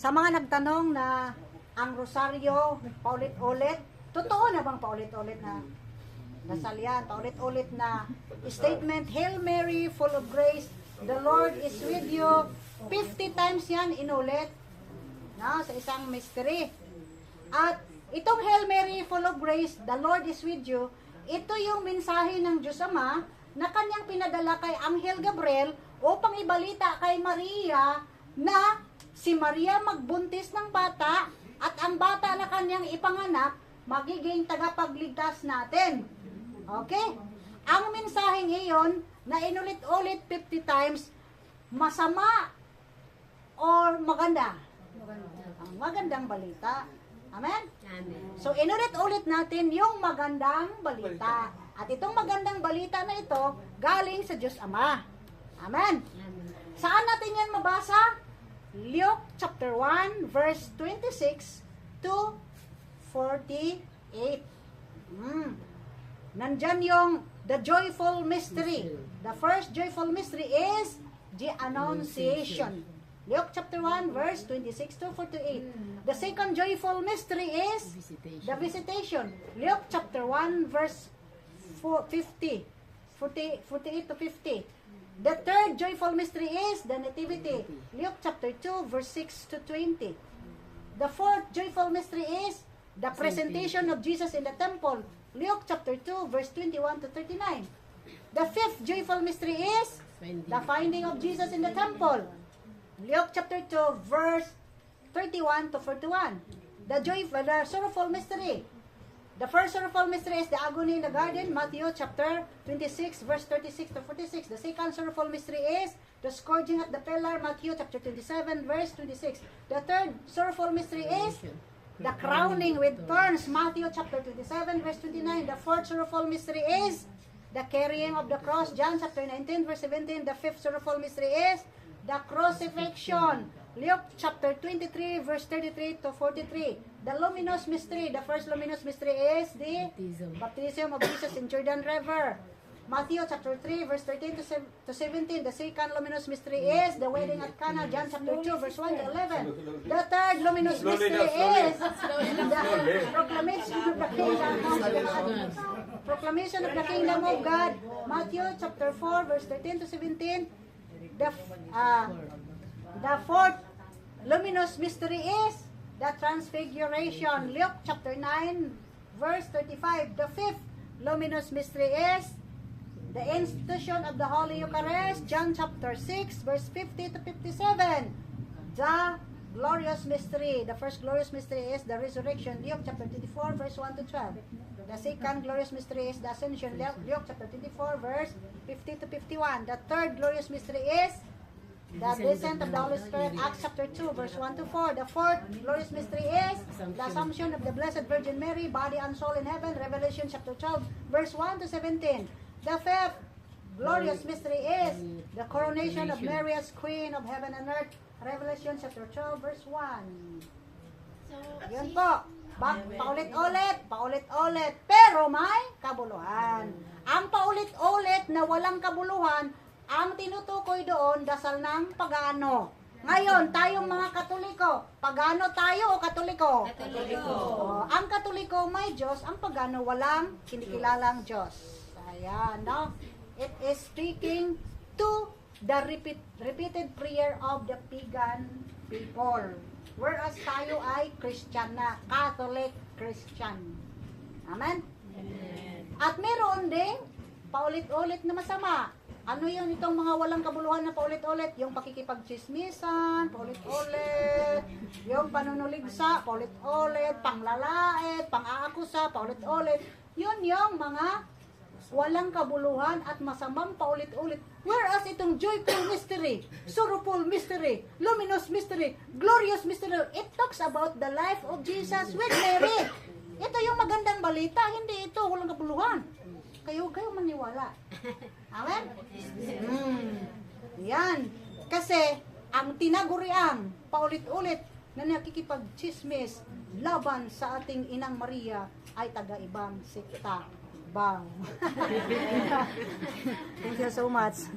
Sa mga nagtanong na ang rosaryo paulit-ulit, totoo na bang paulit-ulit na dasal yan, paulit-ulit na statement, Hail Mary, full of grace, the Lord is with you. 50 times yan inulit na, sa isang mystery. At itong Hail Mary, full of grace, the Lord is with you, ito yung mensahe ng Diyos Ama na kanyang pinadala kay Anghel Gabriel upang ibalita kay Maria na si Maria magbuntis ng bata at ang bata na kanyang ipanganak magiging tagapagligtas natin. Okay? Ang mensaheng iyon na inulit-ulit 50 times, masama or maganda? Ang magandang balita. Amen? Amen. So, inulit-ulit natin yung magandang balita. At itong magandang balita na ito, galing sa Diyos Ama. Amen? Amen. Saan natin yan mabasa? Luke chapter 1, verse 26 to 48. Mm. Nandyan yung the joyful mystery. The first joyful mystery is the Annunciation. Luke chapter 1, verse 26 to 48. The second joyful mystery is the visitation. Luke chapter 1 verse 4, 50. 40, 48 to 50. The third joyful mystery is the nativity. Luke chapter 2 verse 6 to 20. The fourth joyful mystery is the presentation of Jesus in the temple. Luke chapter 2 verse 21 to 39. The fifth joyful mystery is the finding of Jesus in the temple. Luke chapter 2 verse 31 to 41. The joyful, the sorrowful mystery. The first sorrowful mystery is the agony in the garden, Matthew chapter 26 verse 36 to 46. The second sorrowful mystery is the scourging at the pillar, Matthew chapter 27 verse 26. The third sorrowful mystery is the crowning with thorns, Matthew chapter 27 verse 29. The fourth sorrowful mystery is the carrying of the cross, John chapter 19 verse 17. The fifth sorrowful mystery is the crucifixion, Luke chapter 23 verse 33 to 43. The luminous mystery, the first luminous mystery is the Baptism. baptism of Jesus in Jordan River. Matthew chapter 3 verse 13 to sev- to 17. The second luminous mystery is the wedding at Cana. John chapter 2 verse 1 to 11. The third luminous Slowly mystery is the proclamation of the kingdom of God. Proclamation of the kingdom of God. Matthew chapter 4 verse 13 to 17. The f- uh, the fourth luminous mystery is the transfiguration. Luke chapter 9 verse 35. The fifth luminous mystery is the institution of the Holy Eucharist. John chapter 6 verse 50 to 57. The glorious mystery. The first glorious mystery is the resurrection. Luke chapter 24 verse 1 to 12. The second glorious mystery is the ascension. Luke chapter 24 verse 50 to 51. The third glorious mystery is the descent of the Holy Spirit, Acts chapter 2, verse 1 to 4. The fourth glorious mystery is the assumption of the Blessed Virgin Mary, body and soul in heaven, Revelation chapter 12, verse 1 to 17. The fifth glorious mystery is the coronation of Mary as Queen of heaven and earth, Revelation chapter 12, verse 1. Yun po. Bak, paulit-ulit, paulit-ulit, pero may kabuluhan. Ang paulit-ulit na walang kabuluhan, ang tinutukoy doon, dasal ng pagano. Ngayon, tayong mga katoliko, pagano tayo o katoliko? Katoliko. Oh, ang katoliko may Diyos, ang pagano walang kinikilalang Diyos. Ayan, no? It is speaking to the repeat, repeated prayer of the pagan people. Whereas tayo ay Christian na, Catholic Christian. Amen? At meron ding paulit-ulit na masama. Ano yun itong mga walang kabuluhan na paulit-ulit? Yung pakikipagchismisan, paulit-ulit. Yung panunuligsa, paulit-ulit. Panglalait, pang-aakusa, paulit-ulit. Yun yung mga walang kabuluhan at masamang paulit-ulit. Whereas itong joyful mystery, sorrowful mystery, luminous mystery, glorious mystery, it talks about the life of Jesus with Mary. Ito yung magandang balita, hindi ito walang kabuluhan. Kayo, kayo maniwala. Amen? Mm. Yan. Kasi, ang tinaguriang paulit-ulit na nakikipag-chismis laban sa ating inang Maria ay taga-ibang sikta. Bang. Thank you so much.